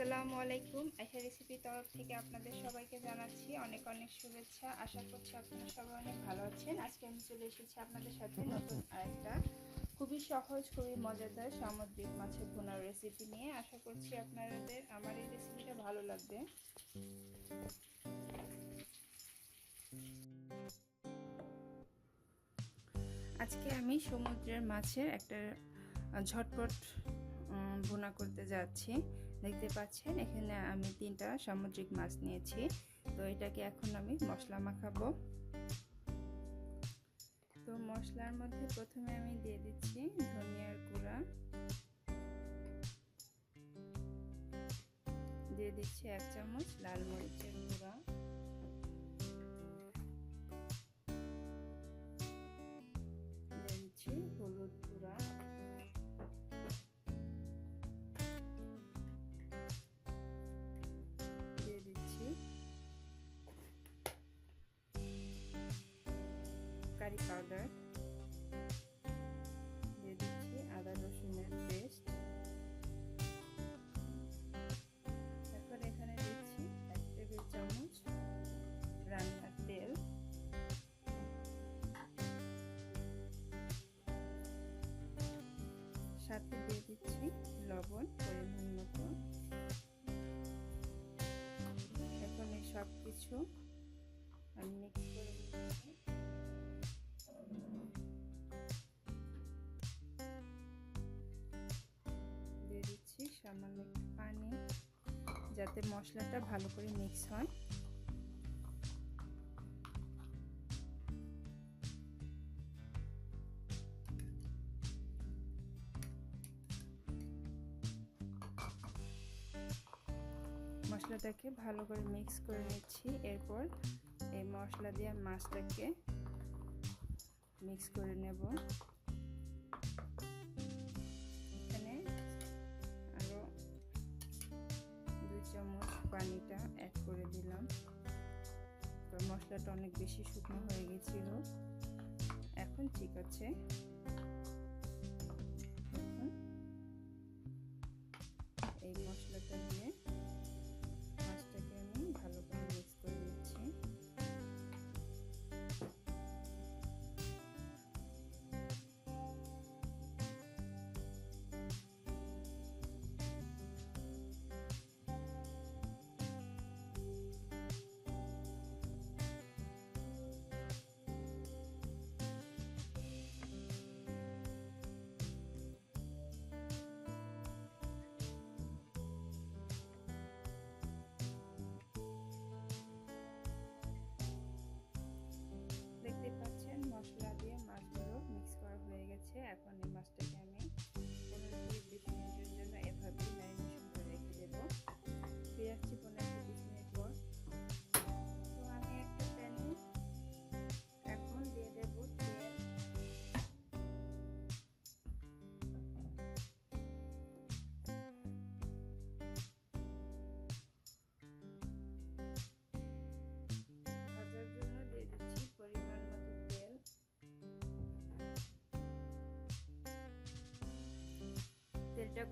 আসসালামু আলাইকুম। আশা রেসিপি তরফ থেকে আপনাদের সবাইকে জানাচ্ছি অনেক অনেক শুভেচ্ছা। আশা করছি আপনারা সবাই অনেক ভালো আছেন। আজকে আমি চলে এসেছি আপনাদের সাথে নতুন আরেকটা খুবই সহজ, খুবই মজাদার সামুদ্রিক মাছের ভুনার রেসিপি নিয়ে। আশা করছি আপনাদের আমার এই রেসিপিটা ভালো লাগবে। আজকে আমি সমুদ্রের মাছের একটা ঝটপট ভুনা করতে যাচ্ছি। দেখতে পাচ্ছেন, এখানে আমি তিনটা সামুদ্রিক মাছ নিয়েছি। তো এটাকে এখন আমি মশলা মাখাবো। তো মশলার মধ্যে প্রথমে আমি দিয়ে দিচ্ছি ধনিয়ার গুঁড়া। দিয়ে দিচ্ছি এক চামচ লাল মরিচের গুঁড়া। পাউডার দিয়ে দিচ্ছি আদা রসুনের পেস্ট এখন এখানে দিচ্ছি এক টেবিল চামচ রান্নার তেল। সাথে দিয়ে দিচ্ছি লবণ, পরিমাণ মতো। এখন এই সব কিছু যাতে মশলাটা ভালো করে মিক্স হয়। মশলাটাকে ভালো করে মিক্স করে নিচ্ছি। এরপর এই মশলা দিয়ে মাছটাকে মিক্স করে নেব। পানিটা অ্যাড করে দিলাম। তো মশলাটা অনেক বেশি শুকনো হয়ে গেছিল। এখন ঠিক আছে।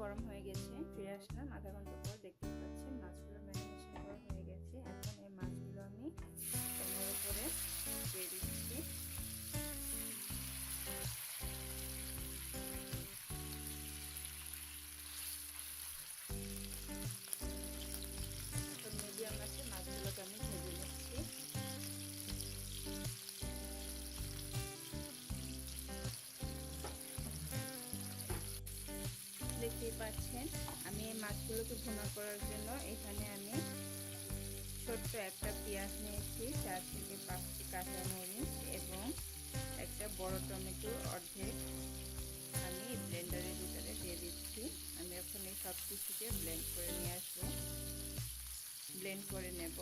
গরম হয়ে গেছে ফিরে আসলাম আধা পাচ্ছেন। আমি এই মাছগুলোকে ভুনা করার জন্য এখানে আমি ছোট্ট একটা পেঁয়াজ নিয়েছি, চার থেকে পাঁচটি কাঁচামরিচ এবং একটা বড় টমেটো অর্ধেক আমি ব্লেন্ডারের ভিতরে দিয়ে দিচ্ছি। আমি এখন এই সব কিছুকে ব্লেন্ড করে নিয়ে আসব। ব্লেন্ড করে নেব।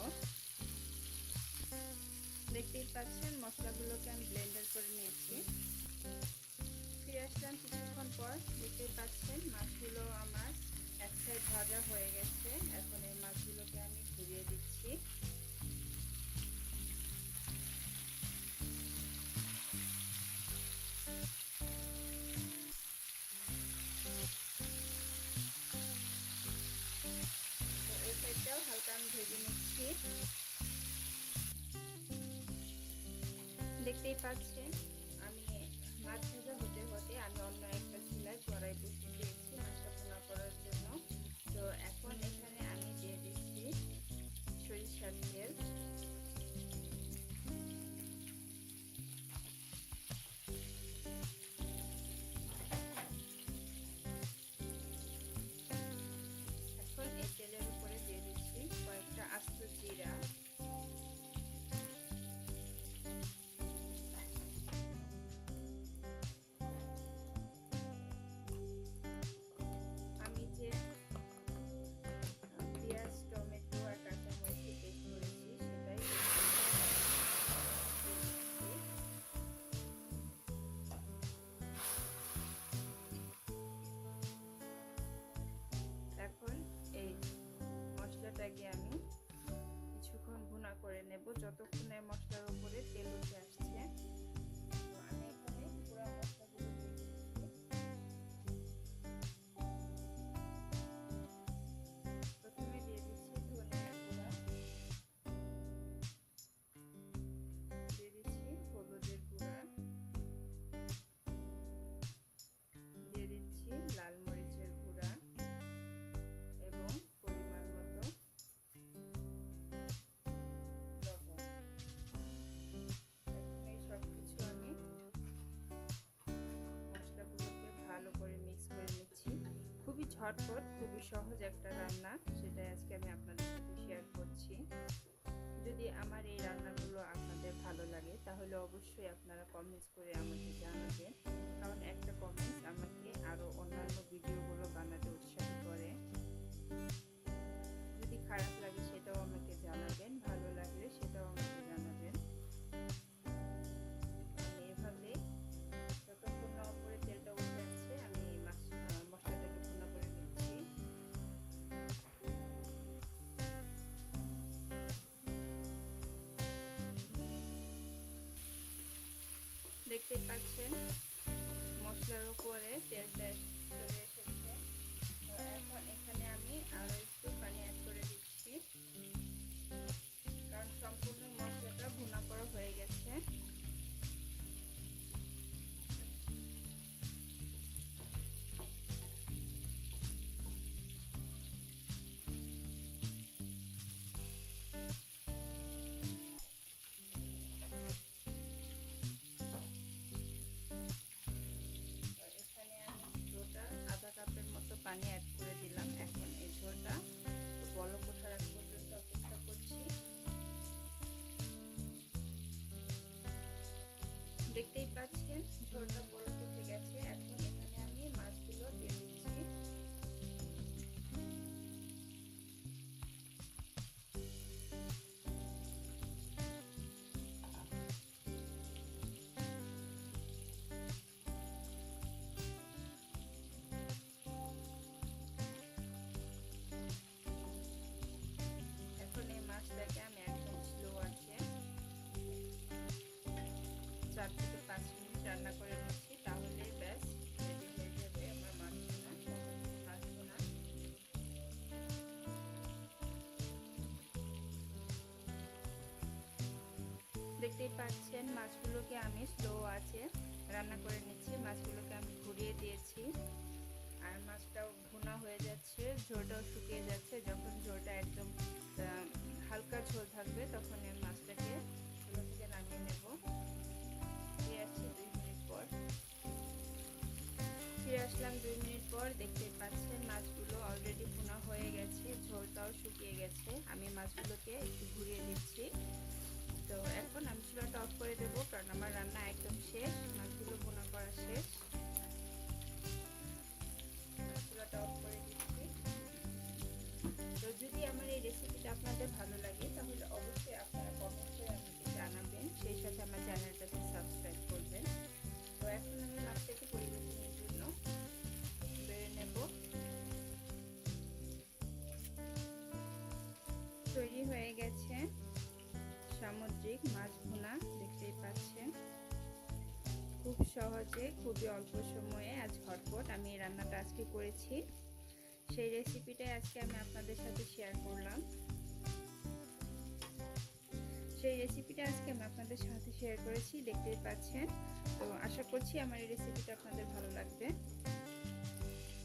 দেখতেই পাচ্ছেন মশলাগুলোকে আমি ব্লেন্ডার করে নিয়েছি। ফিরে আসলাম কিছুক্ষণ পর, দেখতেই পাচ্ছেন মাছগুলো আমার এক সাইড ভাজা হয়ে গেছে। এখন এই মাছগুলোকে আমি ঘুরিয়ে দিচ্ছি। এটাও হালকা আমি ভেজে নিচ্ছি। দেখতেই পাচ্ছেন মাছ ভাজা হতে হতে আমি অন্য একটা চুলায় কড়াই বসিয়ে দিয়েছি মাছটা করার জন্য। তো এখন এখানে আমি দিয়ে দিচ্ছি সরিষার তেল। যতক্ষণে মশলার ঝটপট, খুবই সহজ একটা রান্না সেটাই আজকে আমি আপনাদের সাথে শেয়ার করছি। যদি আমার এই রান্নাগুলো আপনাদের ভালো লাগে, তাহলে অবশ্যই আপনারা কমেন্টস করে আমাকে জানাবেন। কারণ একটা কমেন্টস আমাকে আরও অন্যান্য ভিডিওগুলো বানাতে উৎসাহ করে। দেখতে পাচ্ছেন মশলার উপরে তেলটা চলে এসেছে। এখন এখানে আমি আরও চার থেকে পাঁচ মিনিট রান্না করে নিচ্ছি তাহলেই ব্যাস রেডি হয়ে যাবে আমার মাছ ভুনা মাছ ভুনা দেখতেই পাচ্ছেন, মাছগুলোকে আমি স্লো আছে রান্না করে নিচ্ছি। মাছগুলোকে আমি ঘুরিয়ে দিয়েছি। আর মাছটাও ভুনা হয়ে যাচ্ছে, ঝোলটাও শুকিয়ে যাচ্ছে। যখন ঝোলটা একদম হালকা ঝোল থাকবে, তখন এই মাছটাকে থেকে নামিয়ে নেব। ফিরে দুই মিনিট পর ফিরে আসলাম দুই মিনিট পর দেখতে পাচ্ছেন মাছগুলো অলরেডি ভুনা হয়ে গেছে, ঝোলটাও শুকিয়ে গেছে। আমি মাছগুলোকে একটু ঘুরিয়ে দিচ্ছি তো এখন আমি চুলাটা অফ করে দেবো, কারণ আমার রান্না একদম শেষ, মাছগুলো ভুনা করা শেষ। চুলাটা অফ করে দিচ্ছি। তো যদি আমার এই রেসিপিটা আপনাদের ভালো লাগে, তাহলে অবশ্যই ম্যাজিক মাছ ভুনা দেখতেই পাচ্ছেন। খুব সহজে, খুবই অল্প সময়ে আজ ঘটপট আমি এই রান্নাটা আজকে করেছি। সেই রেসিপিটাই আজকে আমি আপনাদের সাথে শেয়ার করলাম। সেই রেসিপিটা আজকে আমি আপনাদের সাথে শেয়ার করেছি, দেখতেই পাচ্ছেন। তো আশা করছি আমার এই রেসিপিটা আপনাদের ভালো লাগবে।